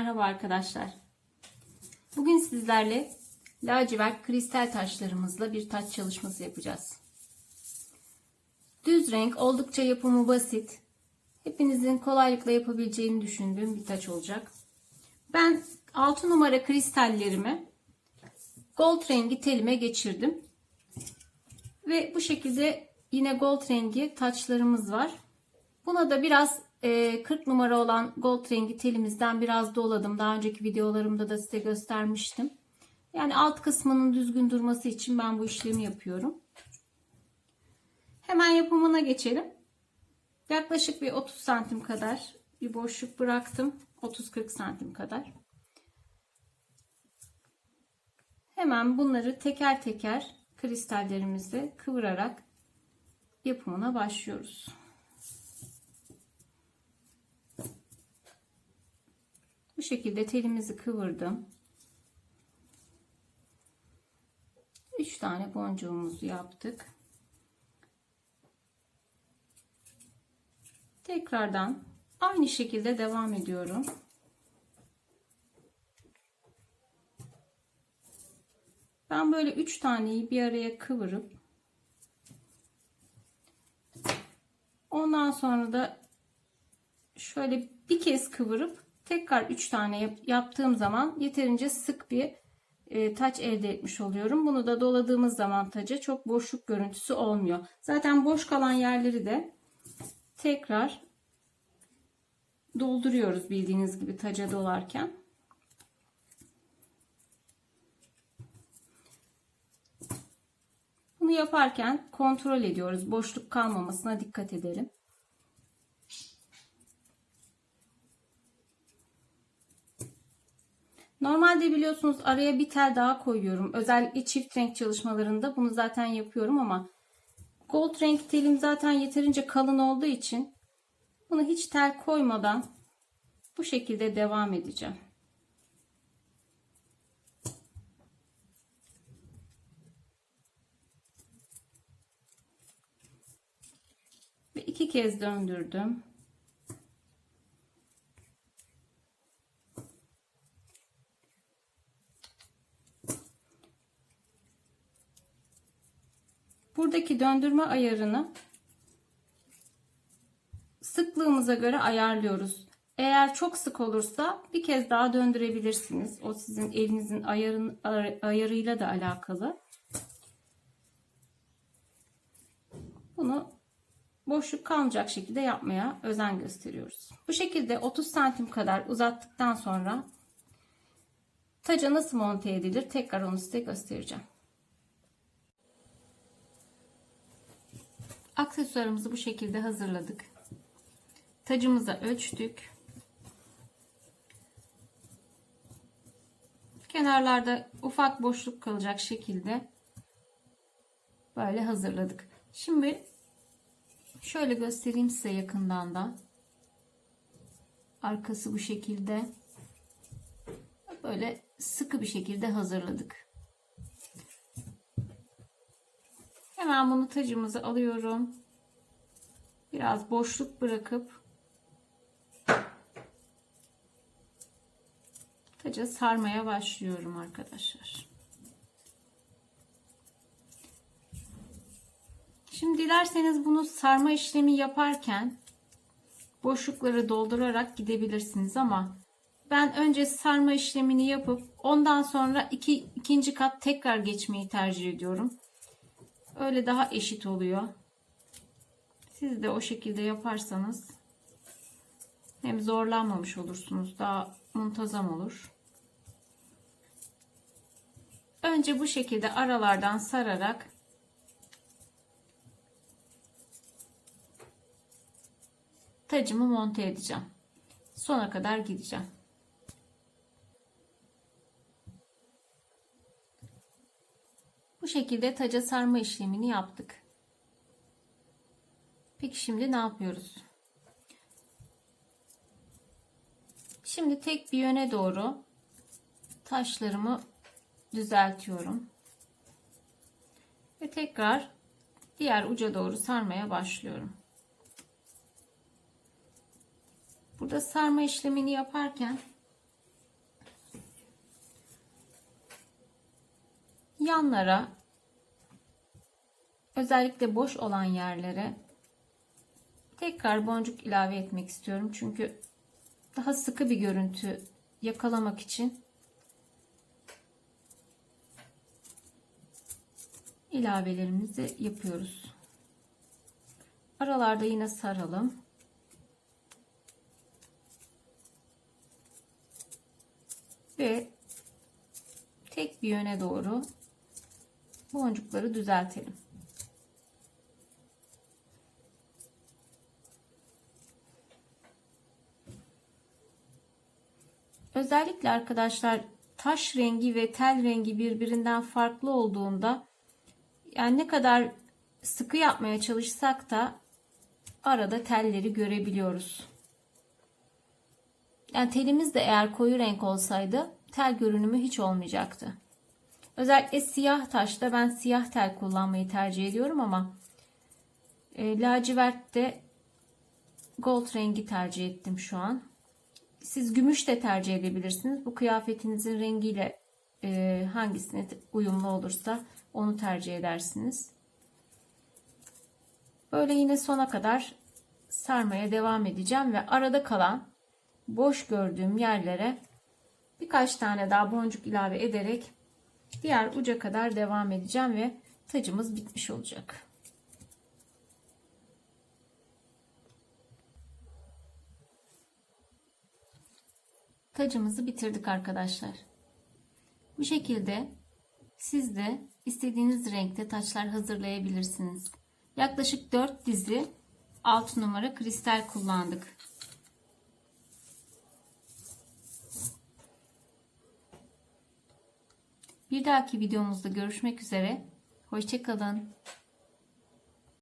Merhaba arkadaşlar. Bugün sizlerle lacivert kristal taşlarımızla bir taç çalışması yapacağız. Düz renk, oldukça yapımı basit. Hepinizin kolaylıkla yapabileceğini düşündüğüm bir taç olacak. Ben 6 numara kristallerimi gold rengi telime geçirdim. Ve bu şekilde yine gold rengi taçlarımız var. Buna da biraz e, 40 numara olan gold rengi telimizden biraz doladım. Daha önceki videolarımda da size göstermiştim. Yani alt kısmının düzgün durması için ben bu işlemi yapıyorum. Hemen yapımına geçelim. Yaklaşık bir 30 santim kadar bir boşluk bıraktım. 30-40 santim kadar. Hemen bunları teker teker kristallerimizle kıvırarak yapımına başlıyoruz. Bu şekilde telimizi kıvırdım. 3 tane boncuğumuzu yaptık. Tekrardan aynı şekilde devam ediyorum. Ben böyle 3 taneyi bir araya kıvırıp ondan sonra da şöyle bir kez kıvırıp tekrar 3 tane yap, yaptığım zaman yeterince sık bir e, taç elde etmiş oluyorum. Bunu da doladığımız zaman taca çok boşluk görüntüsü olmuyor. Zaten boş kalan yerleri de tekrar dolduruyoruz bildiğiniz gibi taca dolarken. Bunu yaparken kontrol ediyoruz. Boşluk kalmamasına dikkat edelim. Normalde biliyorsunuz araya bir tel daha koyuyorum. Özellikle çift renk çalışmalarında bunu zaten yapıyorum ama gold renk telim zaten yeterince kalın olduğu için bunu hiç tel koymadan bu şekilde devam edeceğim. Ve iki kez döndürdüm. Buradaki döndürme ayarını sıklığımıza göre ayarlıyoruz. Eğer çok sık olursa bir kez daha döndürebilirsiniz. O sizin elinizin ayarın, ayarıyla da alakalı. Bunu boşluk kalmayacak şekilde yapmaya özen gösteriyoruz. Bu şekilde 30 santim kadar uzattıktan sonra taca nasıl monte edilir tekrar onu size göstereceğim. Aksesuarımızı bu şekilde hazırladık. Tacımıza ölçtük. Kenarlarda ufak boşluk kalacak şekilde böyle hazırladık. Şimdi şöyle göstereyim size yakından da. Arkası bu şekilde. Böyle sıkı bir şekilde hazırladık. Hemen bunu tacımıza alıyorum. Biraz boşluk bırakıp taca sarmaya başlıyorum arkadaşlar. Şimdi dilerseniz bunu sarma işlemi yaparken boşlukları doldurarak gidebilirsiniz ama ben önce sarma işlemini yapıp ondan sonra iki, ikinci kat tekrar geçmeyi tercih ediyorum. Öyle daha eşit oluyor. Siz de o şekilde yaparsanız hem zorlanmamış olursunuz. Daha muntazam olur. Önce bu şekilde aralardan sararak tacımı monte edeceğim. Sona kadar gideceğim. şekilde taca sarma işlemini yaptık. Peki şimdi ne yapıyoruz? Şimdi tek bir yöne doğru taşlarımı düzeltiyorum. Ve tekrar diğer uca doğru sarmaya başlıyorum. Burada sarma işlemini yaparken yanlara özellikle boş olan yerlere tekrar boncuk ilave etmek istiyorum. Çünkü daha sıkı bir görüntü yakalamak için ilavelerimizi yapıyoruz. Aralarda yine saralım. Ve tek bir yöne doğru boncukları düzeltelim. Özellikle arkadaşlar taş rengi ve tel rengi birbirinden farklı olduğunda yani ne kadar sıkı yapmaya çalışsak da arada telleri görebiliyoruz. Yani telimiz de eğer koyu renk olsaydı tel görünümü hiç olmayacaktı. Özellikle siyah taşta ben siyah tel kullanmayı tercih ediyorum ama e, lacivertte gold rengi tercih ettim şu an. Siz gümüş de tercih edebilirsiniz. Bu kıyafetinizin rengiyle e, hangisine uyumlu olursa onu tercih edersiniz. Böyle yine sona kadar sarmaya devam edeceğim ve arada kalan boş gördüğüm yerlere birkaç tane daha boncuk ilave ederek diğer uca kadar devam edeceğim ve tacımız bitmiş olacak. Tacımızı bitirdik arkadaşlar. Bu şekilde siz de istediğiniz renkte taçlar hazırlayabilirsiniz. Yaklaşık 4 dizi 6 numara kristal kullandık. Bir dahaki videomuzda görüşmek üzere. Hoşçakalın.